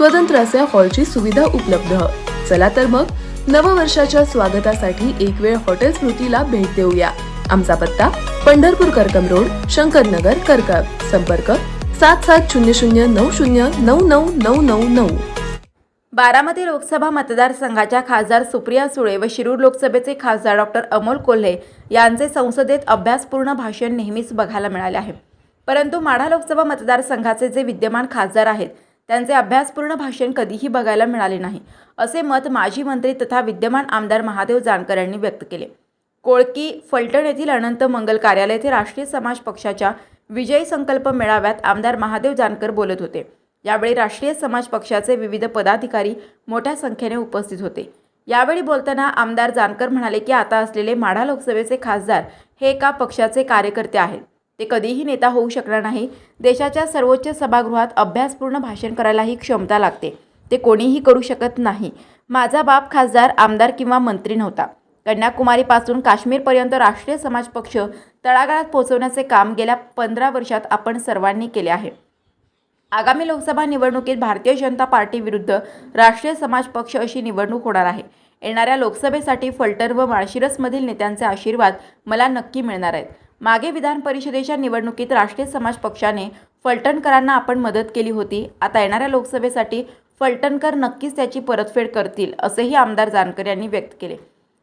स्वतंत्र असे हॉलची सुविधा उपलब्ध. चला तर मग नववर्षाच्या स्वागतासाठी एक वेळ हॉटेल स्मृतीला भेट देऊया. आमचा पत्ता पंढरपूर करकम रोड शंकरनगर करकम संपर्क सात सात शून्य शून्य नऊ शून्य नऊ नऊ नऊ नऊ. नऊ बारामती लोकसभा मतदारसंघाच्या खासदार सुप्रिया सुळे व शिरूर लोकसभेचे खासदार डॉक्टर अमोल कोल्हे यांचे संसदेत अभ्यासपूर्ण भाषण नेहमीच बघायला मिळाले आहे. परंतु माढा लोकसभा मतदारसंघाचे जे विद्यमान खासदार आहेत त्यांचे अभ्यासपूर्ण भाषण कधीही बघायला मिळाले नाही असे मत माजी मंत्री तथा विद्यमान आमदार महादेव जानकर यांनी व्यक्त केले. कोळकी फलटण येथील अनंत मंगल कार्यालय येथे राष्ट्रीय समाज पक्षाच्या विजयी संकल्प मेळाव्यात आमदार महादेव जानकर बोलत होते. यावेळी राष्ट्रीय समाज पक्षाचे विविध पदाधिकारी मोठ्या संख्येने उपस्थित होते. यावेळी बोलताना आमदार जानकर म्हणाले की आता असलेले माढा लोकसभेचे खासदार हे एका पक्षाचे कार्यकर्ते आहेत. ते कधीही नेता होऊ शकणार नाही. देशाच्या सर्वोच्च सभागृहात अभ्यासपूर्ण भाषण करायला ही क्षमता लागते. ते कोणीही करू शकत नाही. माझा बाप खासदार आमदार किंवा मंत्री नव्हता. कन्याकुमारीपासून काश्मीरपर्यंत राष्ट्रीय समाज पक्ष तळागाळात पोहोचवण्याचे काम गेल्या पंधरा वर्षात आपण सर्वांनी केले आहे. आगामी लोकसभा निवडणुकीत भारतीय जनता पार्टी विरुद्ध राष्ट्रीय समाज पक्ष अशी निवडणूक होणार आहे. येणाऱ्या लोकसभेसाठी फलटण व माळशिरसमधील नेत्यांचे आशीर्वाद मला नक्की मिळणार आहेत. मागे विधान परिषदेच्या निवडणुकीत राष्ट्रीय समाज पक्षाने फलटणकरांना आपण मदत केली होती. आता येणाऱ्या लोकसभेसाठी फलटणकर नक्कीच त्याची परतफेड करतील असेही आमदार जानकर यांनी व्यक्त केले.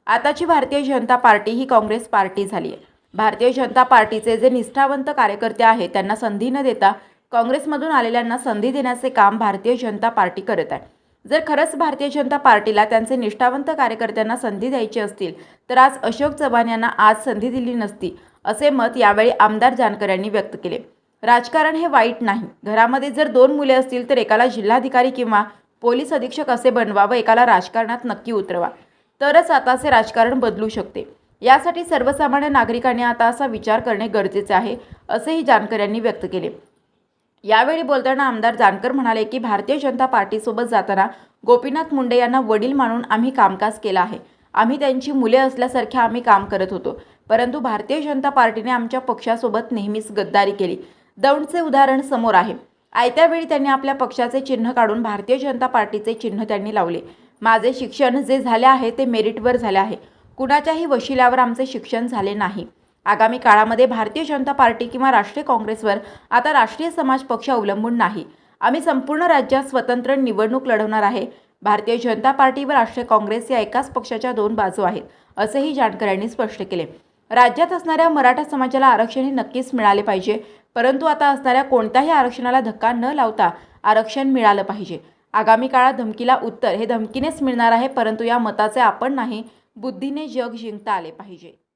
आताची भारतीय जनता पार्टी ही काँग्रेस पार्टी झाली आहे भारतीय जनता पार्टीचे जे निष्ठावंत कार्यकर्ते आहेत त्यांना संधी न देता काँग्रेसमधून आलेल्यांना संधी देण्याचे काम भारतीय जनता पार्टी करत आहे. जर खरंच भारतीय जनता पार्टीला त्यांचे निष्ठावंत कार्यकर्त्यांना संधी द्यायची असतील तर आज अशोक चव्हाण यांना आज संधी दिली नसती. असे मत यावेळी आमदार जानकर यांनी व्यक्त केले. राजकारण हे वाईट नाही. घरामध्ये जर दोन मुले असतील तर एकाला जिल्हाधिकारी किंवा पोलीस अधीक्षक असे बनवा व एकाला राजकारणात नक्की उतरवा. तरच आताचे राजकारण बदलू शकते. यासाठी सर्वसामान्य नागरिकांनी आता असा विचार करणे गरजेचे आहे असेही जानकर यांनी व्यक्त केले. यावेळी बोलताना आमदार जानकर म्हणाले की भारतीय जनता पार्टीसोबत जाताना गोपीनाथ मुंडे यांना वडील मानून आम्ही कामकाज केला आहे. आम्ही त्यांची मुले असल्यासारख्या आम्ही काम करत होतो. परंतु भारतीय जनता पार्टीने आमच्या पक्षासोबत नेहमीच गद्दारी केली. दौंडचे उदाहरण समोर आहे. आयत्या वेळी त्यांनी आपल्या पक्षाचे चिन्ह काढून भारतीय जनता पार्टीचे चिन्ह त्यांनी लावले. माझे शिक्षण जे झाले आहे ते मेरिटवर झाले आहे. कुणाच्याही वशिल्यावर आमचे शिक्षण झाले नाही. आगामी काळामध्ये भारतीय जनता पार्टी किंवा राष्ट्रीय काँग्रेसवर आता राष्ट्रीय समाज पक्ष अवलंबून नाही. आम्ही संपूर्ण राज्यात स्वतंत्र निवडणूक लढवणार आहे. भारतीय जनता पार्टी व राष्ट्रीय काँग्रेस या एकाच पक्षाच्या दोन बाजू आहेत असेही जानकर यांनी स्पष्ट केले. राज्यात असणाऱ्या मराठा समाजाला आरक्षण हे नक्कीच मिळाले पाहिजे. परंतु आता असणाऱ्या कोणत्याही आरक्षणाला धक्का न लावता आरक्षण मिळालं पाहिजे. आगामी काळात धमकीला उत्तर हे धमकीनेच मिळणार आहे परंतु या मताचे आपण नाही. बुद्धीने जग जिंकता आले पाहिजे.